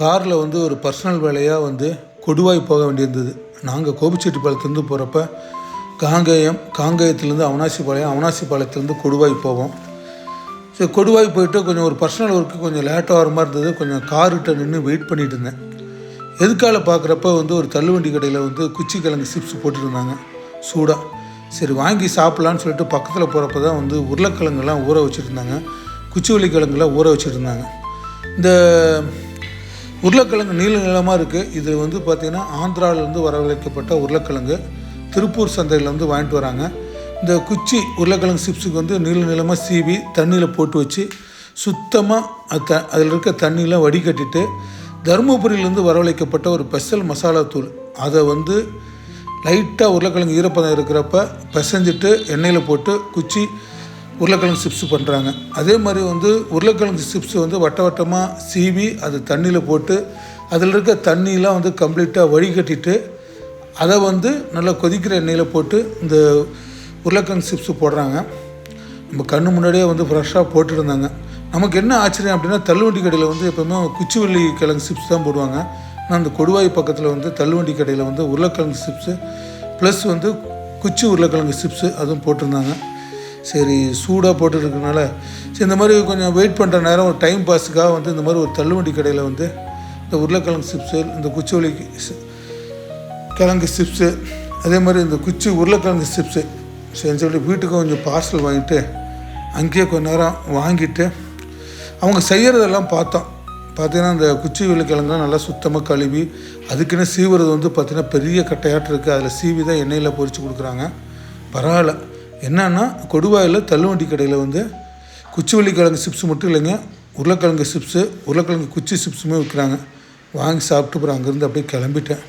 காரில் வந்து ஒரு பர்சனல் வேலையாக வந்து கொடுவாய் போக வேண்டியிருந்தது. நாங்கள் கோபிச்செட்டிப்பாளையத்துலேருந்து போகிறப்ப காங்கேயம் காங்கேயத்துலேருந்து அவனாசிபாளையம் அவனாசிபாளையத்துலேருந்து கொடுவாய் போவோம். சரி கொடுவாய் போயிட்டு கொஞ்சம் ஒரு பர்சனல் ஒர்க்கு கொஞ்சம் லேட்டாக வர மாதிரி இருந்தது. கொஞ்சம் கார்கிட்ட நின்று வெயிட் பண்ணிட்டு இருந்தேன். எதுக்கால பார்க்குறப்ப வந்து ஒரு தள்ளுவண்டி கடையில் வந்து குச்சி கிழங்கு சிப்ஸ் போட்டுருந்தாங்க. சூடாக சரி வாங்கி சாப்பிட்லான்னு சொல்லிட்டு பக்கத்தில் போகிறப்ப தான் வந்து உருளைக்கிழங்குலாம் ஊற வச்சுருந்தாங்க. குச்சிவள்ளி கிழங்குலாம் ஊற வச்சுருந்தாங்க. இந்த உருளைக்கிழங்கு நீல நிலமாக இருக்குது இது வந்து பார்த்திங்கன்னா ஆந்திராவிலேருந்து வரவழைக்கப்பட்ட உருளைக்கிழங்கு. திருப்பூர் சந்தையில் வந்து வாங்கிட்டு வராங்க. இந்த குச்சி உருளைக்கிழங்கு சிப்ஸுக்கு வந்து நீள நிலமாக சீவி தண்ணியில் போட்டு வச்சு சுத்தமாக அது த அதில் இருக்க தண்ணியெலாம் வடிகட்டிட்டு தருமபுரியிலேருந்து வரவழைக்கப்பட்ட ஒரு ஸ்பெஷல் மசாலா தூள். அதை வந்து லைட்டாக உருளைக்கிழங்கு ஈரப்பதம் இருக்கிறப்ப பிசைஞ்சிட்டு எண்ணெயில் போட்டு குச்சி உருளைக்கிழங்கு சிப்ஸ் பண்ணுறாங்க அதே மாதிரி வந்து உருளைக்கிழங்கு சிப்ஸ் வந்து வட்ட வட்டமாக சீவி அது தண்ணியில் போட்டு அதில் இருக்க தண்ணியெலாம் வந்து கம்ப்ளீட்டாக வடிகட்டிட்டு அதை வந்து நல்லா கொதிக்கிற எண்ணெயில் போட்டு இந்த உருளைக்கிழங்கு சிப்ஸ் போடுறாங்க. நம்ம கண்ணு முன்னாடியே வந்து ஃப்ரெஷ்ஷாக போட்டுருந்தாங்க. நமக்கு என்ன ஆச்சரியம் அப்படின்னா தள்ளுவண்டி கடையில் வந்து எப்போவுமே குச்சிவள்ளி கிழங்கு சிப்ஸ் தான் போடுவாங்க. ஆனால் அந்த கொடுவாய் பக்கத்தில் வந்து தள்ளுவண்டி கடையில் வந்து உருளைக்கிழங்கு சிப்ஸு ப்ளஸ் வந்து குச்சி உருளைக்கிழங்கு சிப்ஸு அதுவும் போட்டிருந்தாங்க. சரி சூடாக போட்டுருக்கனால சரி இந்த மாதிரி கொஞ்சம் வெயிட் பண்ணுற நேரம் ஒரு டைம் பாஸுக்காக வந்து இந்த மாதிரி ஒரு தள்ளுவண்டி கடையில் வந்து இந்த உருளைக்கிழங்கு சிப்ஸு இந்த குச்சிவள்ளி கிழங்கு சிப்ஸு அதே மாதிரி இந்த குச்சி உருளைக்கிழங்கு சிப்ஸு சரின்னு சொல்லி வீட்டுக்கு கொஞ்சம் பார்சல் வாங்கிட்டு அங்கேயே கொஞ்ச நேரம் வாங்கிட்டு அவங்க செய்கிறதெல்லாம் பார்த்தோம். பார்த்தீங்கன்னா இந்த குச்சி உருளைக்கிழங்குலாம் நல்லா சுத்தமாக கழுவி அதுக்குன்னு சீவுறது வந்து பார்த்திங்கன்னா பெரிய கட்டையாட்டு இருக்குது அதில் சீவி தான் எண்ணெயில் பொறிச்சு கொடுக்குறாங்க. பரவாயில்ல. என்னன்னா கொடுவாயில் தள்ளுவண்டி கடையில் வந்து குச்சிவள்ளி கிழங்கு சிப்ஸ் மட்டும் இல்லைங்க. உருளைக்கிழங்கு சிப்ஸு உருளைக்கிழங்கு குச்சி சிப்ஸுமே விற்கிறாங்க வாங்கி சாப்பிட்டு அப்புறம் அங்கேருந்து அப்படியே கிளம்பிட்டேன்.